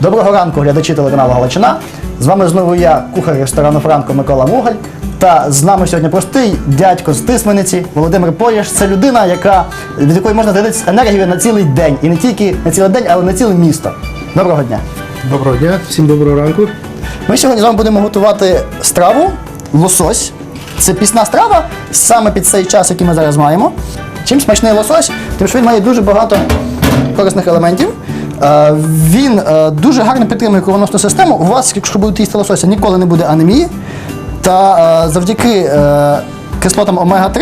Доброго ранку, глядачі телеканалу Галичина. З вами знову я, кухар ресторану Франко Микола Мугаль. Та з нами сьогодні простий дядько з Тисмениці Володимир Поєш. Це людина, яка, від якої можна зарядитися енергію на цілий день. І не тільки на цілий день, але на ціле місто. Доброго дня. Доброго дня, всім доброго ранку. Ми сьогодні з вами будемо готувати страву лосось. Це пісна страва саме під цей час, який ми зараз маємо. Чим смачний лосось, тим що він має дуже багато корисних елементів. Е, Він е, дуже гарно підтримує кровоносну систему. У вас, якщо будете їсти лосося, ніколи не буде анемії. Та е, завдяки кислотам омега-3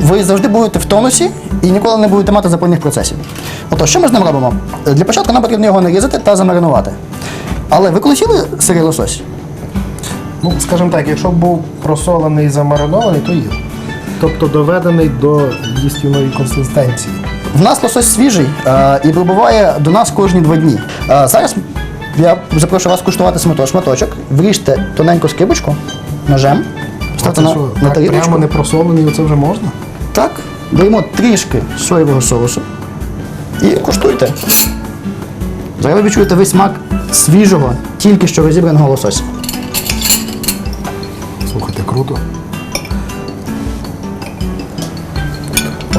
ви завжди будете в тонусі і ніколи не будете мати запальних процесів. Отож, що ми з ним робимо? Для початку нам потрібно його нарізати та замаринувати. Але ви коли сіли сирий лосось? Ну, скажімо так, якщо був просолений і замаринований, то їв. Тобто доведений до їстівної консистенції. В нас лосось свіжий е, і прибуває до нас кожні два дні. Е, зараз я запрошую вас куштувати шматочок. Вріжте тоненьку скибочку ножем, ставте на, що, на так тарілочку. прямо не просолений, оце вже можна? Так, даємо трішки соєвого соусу і куштуйте. Зараз ви відчуєте весь смак свіжого, тільки що розібраного лосося. Слухайте, круто.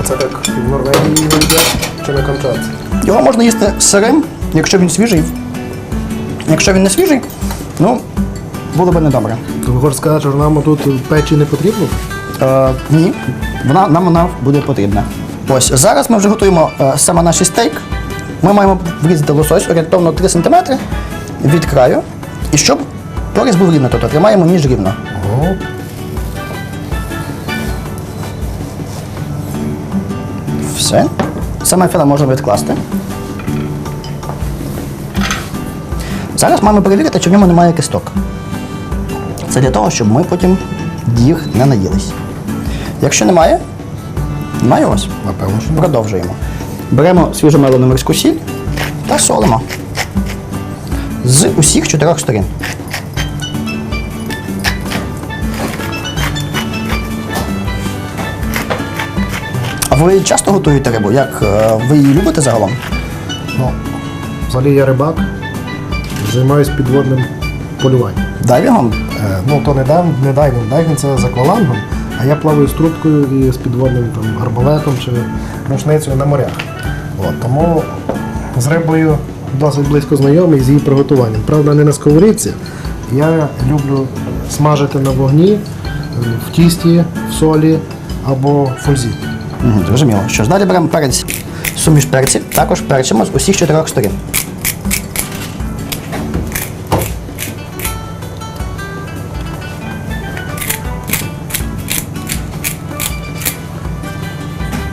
Оце так в Норвегії їдять чи на Камчатці. Його можна їсти сирим, якщо він свіжий. Якщо він не свіжий, ну, було б недобре. То ви хочете сказати, що нам тут печі не потрібно? Е, ні, вона, нам вона буде потрібна. Ось зараз ми вже готуємо е, саме наш стейк. Ми маємо врізати лосось орієнтовно 3 см від краю. І щоб поріз був рівно, тобто тримаємо ніж рівно. Ого. Все. Саме філе можна відкласти. Зараз маємо перевірити, чи в ньому немає кисток. Це для того, щоб ми потім їх не наїлись. Якщо немає, немає ось. Напевно, що. Продовжуємо. Беремо свіжомелену морську сіль та солимо. З усіх чотирьох сторін. Ви часто готуєте рибу? Як е, ви її любите загалом? Ну, взагалі я рибак, займаюся підводним полюванням. Дайвінгом? Е, ну, то не, дан, не дайвінг, дайвінг це з аквалангом, а я плаваю з трубкою і з підводним там, арбалетом чи рушницею на морях. От, тому з рибою досить близько знайомий з її приготуванням. Правда, не на сковорідці. Я люблю смажити на вогні, е, в тісті, в солі або в фользі. Угу, зрозуміло. Що ж, далі беремо перець, суміш перців, також перчимо з усіх чотирьох сторін.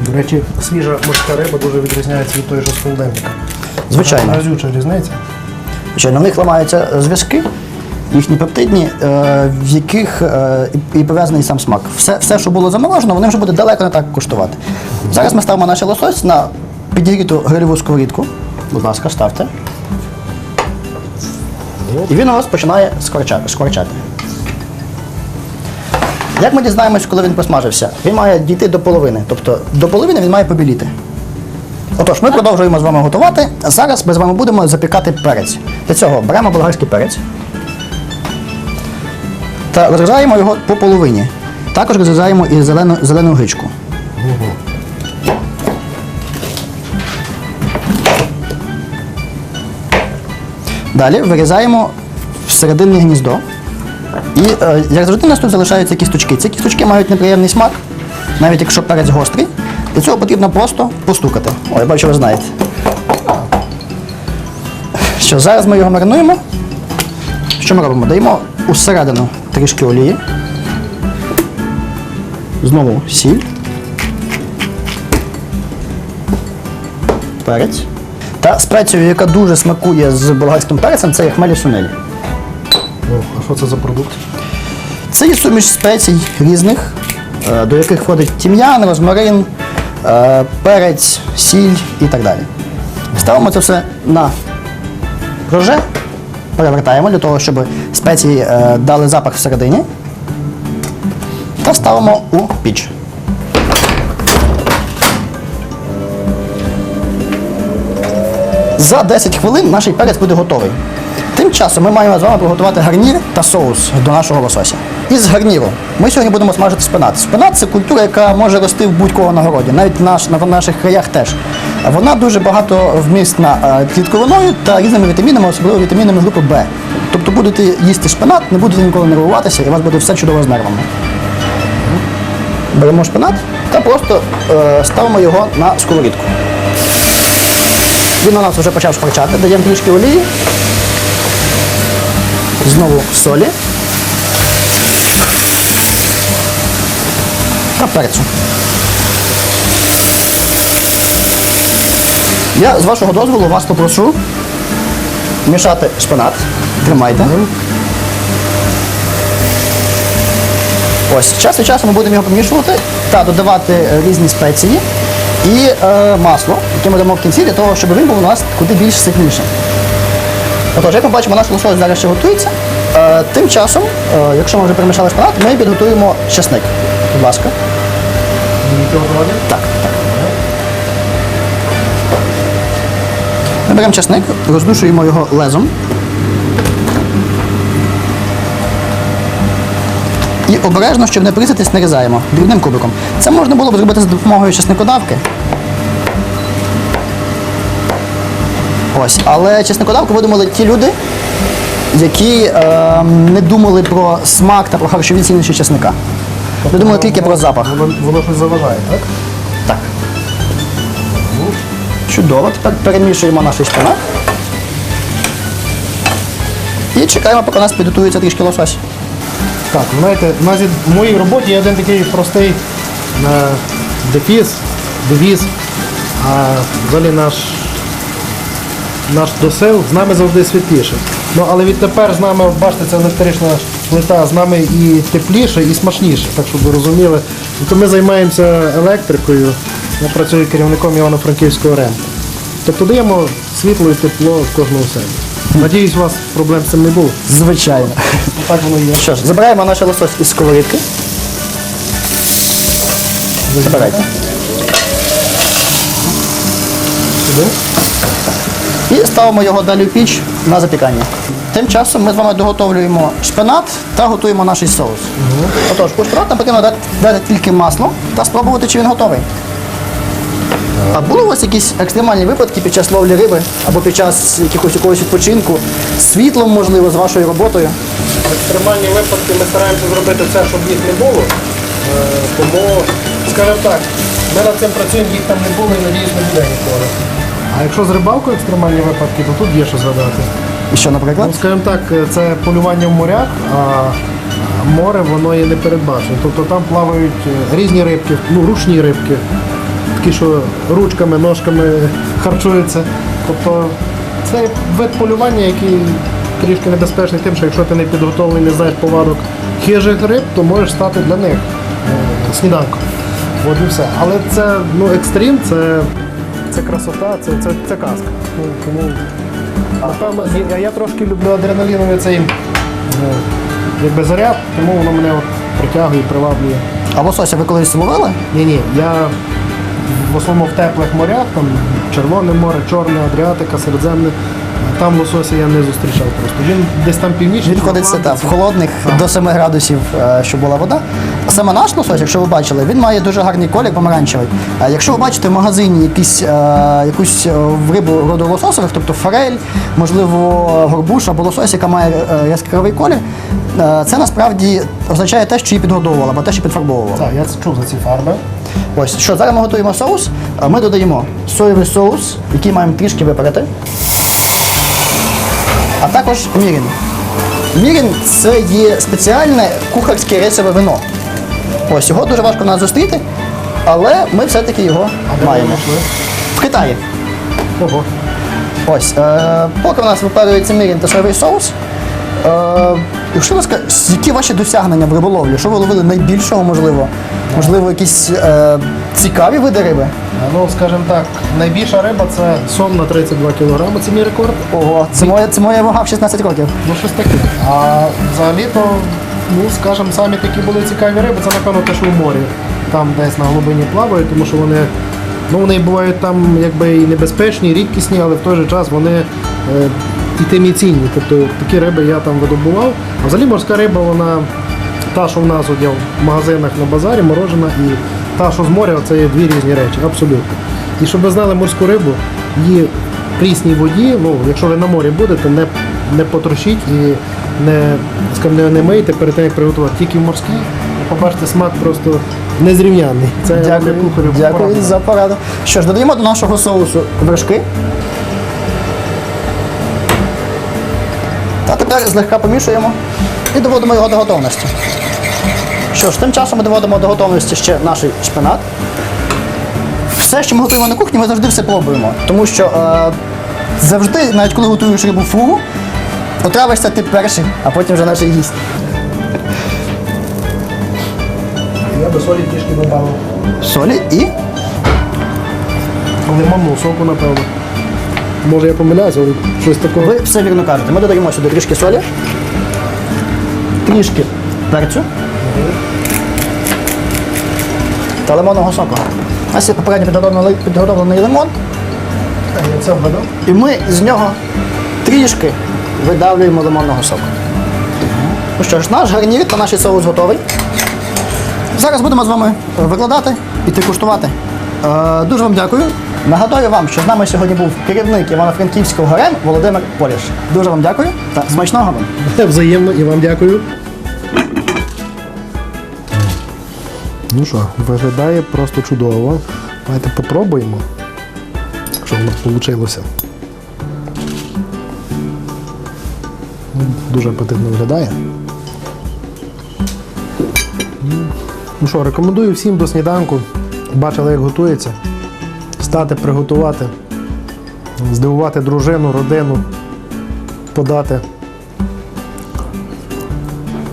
До речі, свіжа морська риба дуже відрізняється від тої, що з холодильника. Звичайно. Разюча різниця. Звичайно, в них ламаються зв'язки, їхні пептидні, е, в яких е, і пов'язаний сам смак. Все, все, що було заморожено, вони вже будуть далеко не так коштувати. Зараз ми ставимо наш лосось на підігріту грильову сковорідку. Будь ласка, ставте. І він у вас починає скорчати. Як ми дізнаємось, коли він посмажився? Він має дійти до половини. Тобто до половини він має побіліти. Отож, ми продовжуємо з вами готувати. Зараз ми з вами будемо запікати перець. Для цього беремо болгарський перець та розрізаємо його по половині. Також розрізаємо і зелену, зелену гичку. Далі вирізаємо всерединне гніздо. І е, як завжди у нас тут залишаються кісточки. Ці кісточки мають неприємний смак, навіть якщо перець гострий. Для цього потрібно просто постукати. О, я бачу, ви знаєте. Що, зараз ми його маринуємо. Що ми робимо? Даємо усередину трішки олії. Знову сіль. Перець. Та спецією, яка дуже смакує з болгарським перцем, це є хмелі сунелі. О, а що це за продукт? Це є суміш спецій різних, е, до яких входить тім'ян, розмарин, е, перець, сіль і так далі. Ставимо це все на проже, перевертаємо для того, щоб спеції е, дали запах всередині. Та ставимо у піч. За 10 хвилин наш перець буде готовий. Тим часом ми маємо з вами приготувати гарнір та соус до нашого лосося. Із гарніру ми сьогодні будемо смажити шпинат. Шпинат це культура, яка може рости в будь-кого на городі, навіть на наших краях теж. Вона дуже багато вмісна е, клітковиною та різними вітамінами, особливо вітамінами групи Б. Тобто будете їсти шпинат, не будете ніколи нервуватися, і у вас буде все чудово з нервами. Беремо шпинат та просто е, ставимо його на сковорідку. Він у нас вже почав шкварчати, даємо трішки олії, знову солі та перцю. Я з вашого дозволу вас попрошу мішати шпинат. Тримайте. Ось, час від часу ми будемо його помішувати та додавати е, різні спеції і е, масло, яке ми дамо в кінці для того, щоб він був у нас куди більш ситнішим. Отож, як ми бачимо, наш лосось зараз ще готується. Е, тим часом, е, якщо ми вже перемішали шпинат, ми підготуємо чесник. Будь ласка. Так, так. Беремо чесник, роздушуємо його лезом. І обережно, щоб не приситись, нарізаємо дрібним кубиком. Це можна було б зробити за допомогою чесникодавки. Ось, але чесникодавку видумали ті люди, які е, не думали про смак та про харчові цінності чесника. Не думали тільки про запах. Воно, воно щось заважає, так? Чудово. Тепер перемішуємо наш шпинат. І чекаємо, поки у нас підготується трішки лосось. Так, знаєте, в моїй роботі є один такий простий е, дефіс, девіз, а взагалі наш, наш досил з нами завжди світліше. Ну, але відтепер з нами, бачите, це електрична плита, з нами і тепліше, і смачніше, так щоб ви розуміли. Тобто ми займаємося електрикою, я працюю керівником Івано-Франківського РЕМ. Тобто даємо світло і тепло кожному себе. Надіюсь, у вас проблем з цим не було. Звичайно. Так воно і є. Що ж, забираємо наш лосось із сковорідки. Забирайте. Сюди. І ставимо його далі в піч на запікання. Тим часом ми з вами доготовлюємо шпинат та готуємо наш соус. Отож, у шпинат нам потрібно дати тільки масло та спробувати, чи він готовий. А були у вас якісь екстремальні випадки під час ловлі риби або під час якихось якогось відпочинку, з світлом, можливо, з вашою роботою? екстремальні випадки ми стараємося зробити все, щоб їх не було. Е, Тому, скажімо так, ми над цим працюємо, їх там не було і надіюсь не буде ніколи. А якщо з рибалкою екстремальні випадки, то тут є що згадати. І що, наприклад? Ну, скажімо так, це полювання в морях, а море воно є непередбачене. Тобто там плавають е, різні рибки, ну ручні рибки, такі, що ручками, ножками харчуються. Тобто це вид полювання, який трішки небезпечний тим, що якщо ти не підготовлений, не знаєш повадок хижих риб, то можеш стати для них е, сніданком. От і все. Але це ну, екстрім, це, це красота, це, це, це казка. Ну, тому Напевно, я, я трошки люблю адреналіновий цей е, якби заряд, тому воно мене от притягує, приваблює. А лосося ви колись ловили? Ні, ні, я в основному в теплих морях, там Червоне море, Чорне, Адріатика, Середземне. Там лосося я не зустрічав просто. Він десь там північний. Він ходить все так, в холодних до 7 градусів, е, щоб була вода. Саме наш лосось, якщо ви бачили, він має дуже гарний колір помаранчевий. А якщо ви бачите в магазині якісь, е, якусь е, рибу роду лососових, тобто форель, можливо, горбуш або лосось, яка має е, яскравий колір, е, це насправді означає те, що її підгодовували, або те, що підфарбовували. Так, я чув за ці фарби. Ось що зараз ми готуємо соус. а Ми додаємо соєвий соус, який маємо трішки випарити. А також мірін. Мірін це є спеціальне кухарське рисове вино. Ось його дуже важко нас зустріти, але ми все-таки його А маємо. В Китаї. Ого. Ось, е, поки у нас випарюється мірін та соєвий соус. Е, якщо скажете, які ваші досягнення в риболовлі? Що ви ловили найбільшого, можливо? Можливо, якісь е, цікаві види риби? Ну, скажімо так, найбільша риба це сом на 32 кг, це мій рекорд. Ого, це моя, це моя вага в 16 років. Ну, щось таке. А взагалі-то, ну, скажімо, самі такі були цікаві риби, це напевно те, що в морі. Там десь на глибині плавають, тому що вони Ну, вони бувають там якби і небезпечні, і рідкісні, але в той же час вони е, і тим і цінні. Тобто такі риби я там видобував. А взагалі морська риба, вона та, що в нас от є в магазинах на базарі, морожена, і та, що з моря, це є дві різні речі, абсолютно. І щоб ви знали морську рибу, її в прісній воді, ну, якщо ви на морі будете, не, не потрощіть і не, скажімо, не, не мийте перед тим, як приготувати. Тільки в морській, побачите, смак просто незрівнянний. Це Дякую, дякую за пораду. Що ж, додаємо до нашого соусу вершки. Та тепер злегка помішуємо і доводимо його до готовності. Що ж, тим часом ми доводимо до готовності ще наш шпинат. Все, що ми готуємо на кухні, ми завжди все пробуємо. Тому що е, завжди, навіть коли готуєш рибу фугу, отравишся ти перший, а потім вже наш гість. Я би солі трішки додав. Солі і Лимонного соку, напевно. Може я помиляюся, але щось такого. Ви все вірно кажете. Ми додаємо сюди трішки солі, трішки перцю та лимонного соку. У нас є попередньо підготовлений, підготовлений лимон, Я це вгадав. і ми з нього трішки видавлюємо лимонного соку. Ну що ж, наш гарнір та наш соус готовий. Зараз будемо з вами викладати і куштувати. Е, дуже вам дякую. Нагадую вам, що з нами сьогодні був керівник Івано-Франківського ГРМ Володимир Поліш. Дуже вам дякую та смачного вам! Взаємно і вам дякую. Ну що, виглядає просто чудово. Давайте попробуємо, що воно вийшло. Дуже апетитно виглядає. Ну що, рекомендую всім до сніданку. Бачили, як готується. Стати, приготувати, здивувати дружину, родину, подати.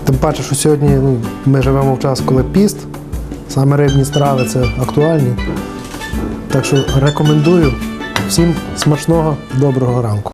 Тим паче, що сьогодні ну, ми живемо в час, коли піст, саме рибні страви це актуальні. Так що рекомендую всім смачного, доброго ранку.